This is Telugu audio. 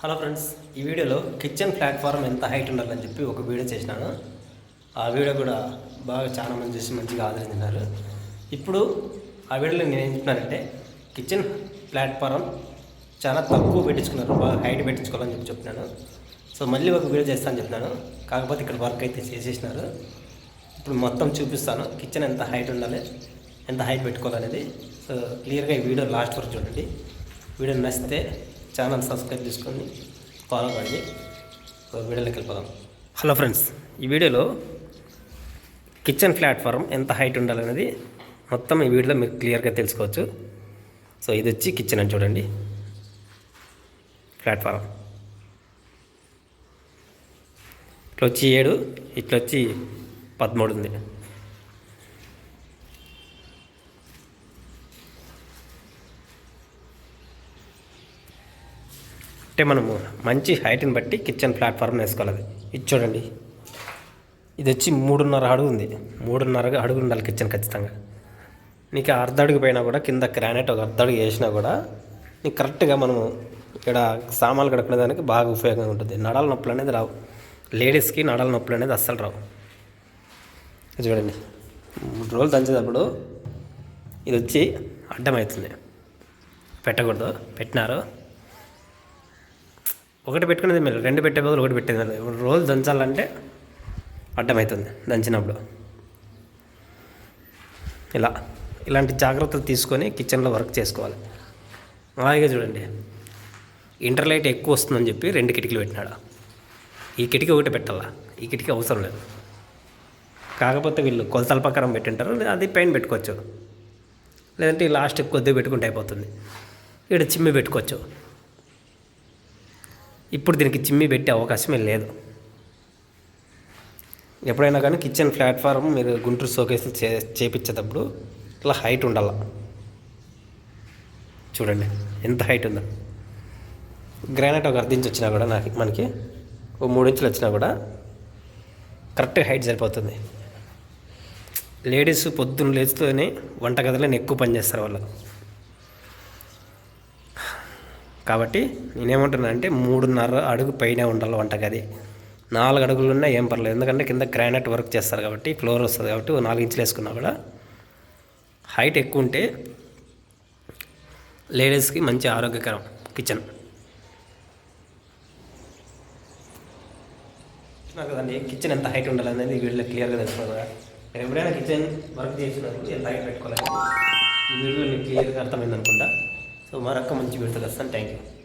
హలో ఫ్రెండ్స్ ఈ వీడియోలో కిచెన్ ప్లాట్ఫామ్ ఎంత హైట్ ఉండాలని చెప్పి ఒక వీడియో చేసినాను. ఆ వీడియో కూడా బాగా చాలా మంది చూసి మంచిగా ఆదరించినారు ఇప్పుడు ఆ వీడియోలో నేను ఏం చెప్తున్నానంటే కిచెన్ ప్లాట్ఫారం చాలా తక్కువ పెట్టించుకున్నారు బాగా హైట్ పెట్టించుకోవాలని చెప్పి చెప్తున్నాను. సో మళ్ళీ ఒక వీడియో చేస్తాను చెప్తున్నాను. కాకపోతే ఇక్కడ వర్క్ అయితే చేసేసినారు. ఇప్పుడు మొత్తం చూపిస్తాను కిచెన్ ఎంత హైట్ ఉండాలి ఎంత హైట్ పెట్టుకోవాలనేది. సో క్లియర్గా ఈ వీడియో లాస్ట్ వరకు చూడండి. వీడియో నచ్చితే ఛానల్ సబ్స్క్రైబ్ చేసుకొని ఫాలో కండి వీడియోలోకి వెళ్ళిపోదాం. హలో ఫ్రెండ్స్ ఈ వీడియోలో కిచెన్ ప్లాట్ఫారం ఎంత హైట్ ఉండాలనేది మొత్తం ఈ వీడియోలో మీరు క్లియర్గా తెలుసుకోవచ్చు. సో ఇది వచ్చి కిచెన్ అని చూడండి. ప్లాట్ఫారం. ఇట్లా వచ్చి ఏడు ఇట్లా వచ్చి పదమూడు ఉంది. అంటే మనము మంచి హైట్ని బట్టి కిచెన్ ప్లాట్ఫామ్ వేసుకోవాలి. ఇది చూడండి. ఇది వచ్చి మూడున్నర అడుగు ఉంది. మూడున్నర అడుగు ఉండాలి కిచెన్ ఖచ్చితంగా. నీకు అర్ధ అడుగు పైన కూడా కింద గ్రానైట్ ఒక అర్ధ అడుగు వేసినా కూడా నీకు కరెక్ట్గా మనము ఇక్కడ సామాన్లు కడుక్కునే దానికి బాగా ఉపయోగంగా ఉంటుంది. నడాల నొప్పులు అనేది రావు. లేడీస్కి నడాల నొప్పులు అనేది అస్సలు రావు. చూడండి. మూడు రోజులు దంచేటప్పుడు ఇది వచ్చి అడ్డమవుతుంది పెట్టకూడదు. పెట్టినారు. ఒకటి పెట్టుకునేది మీరు రెండు పెట్టే బదులు ఒకటి పెట్టేది మేలు. రోజు దంచాలంటే అడ్డమవుతుంది దంచినప్పుడు. ఇలా. ఇలాంటి జాగ్రత్తలు తీసుకొని కిచెన్లో వర్క్ చేసుకోవాలి. అలాగే చూడండి. ఇంటర్లైట్ ఎక్కువ వస్తుందని చెప్పి రెండు కిటికీలు పెట్టినాడు. ఈ కిటికీ ఒకటి పెట్టాలా? ఈ కిటికీ అవసరం లేదు. కాకపోతే వీళ్ళు కొలతల ప్రకారం పెట్టింటారు. అది పైన పెట్టుకోవచ్చు. లేదంటే లాస్ట్ కొద్దిగా పెట్టుకుంటే అయిపోతుంది. ఇక్కడ చిమ్మి పెట్టుకోవచ్చు. ఇప్పుడు దీనికి చిమ్మి పెట్టే అవకాశమే లేదు. ఎప్పుడైనా కానీ కిచెన్ ప్లాట్ఫారం మీరు గుంటూరు షోకేసులు చే చేపించేటప్పుడు ఇట్లా హైట్ ఉండాల. చూడండి ఎంత హైట్ ఉందో. గ్రానైట్ ఒక అర్ధించి వచ్చినా కూడా నాకు మనకి ఓ మూడు ఇంచులు వచ్చినా కూడా కరెక్ట్ హైట్ సరిపోతుంది. లేడీస్ పొద్దున్న లేచుతూనే వంటగదిలో ఎక్కువ పని చేస్తారు వాళ్ళు కాబట్టి నేనేమంటున్నా అంటే మూడున్నర అడుగు పైన ఉండాలి వంటగది నాలుగు అడుగులు ఉన్నా ఏం పర్లేదు. ఎందుకంటే కింద గ్రానైట్ వర్క్ చేస్తారు కాబట్టి ఫ్లోర్ వస్తుంది కాబట్టి నాలుగు ఇంచులు వేసుకున్నా కూడా హైట్ ఎక్కువ ఉంటే లేడీస్కి మంచి ఆరోగ్యకరం కిచెన్. నాకు కదండి కిచెన్ ఎంత హైట్ ఉండాలనేది ఈ వీడియోలో క్లియర్గా తెలుసుకోవాలి కదా. ఎప్పుడైనా కిచెన్ వర్క్ చేసినప్పుడు ఎంత హైట్ పెట్టుకోవాలి ఈ వీడియోలో మీకు క్లియర్గా అర్థమైంది అనుకుంటా. సో మరొక మంచి వీడియోతో వస్తాను. Thank you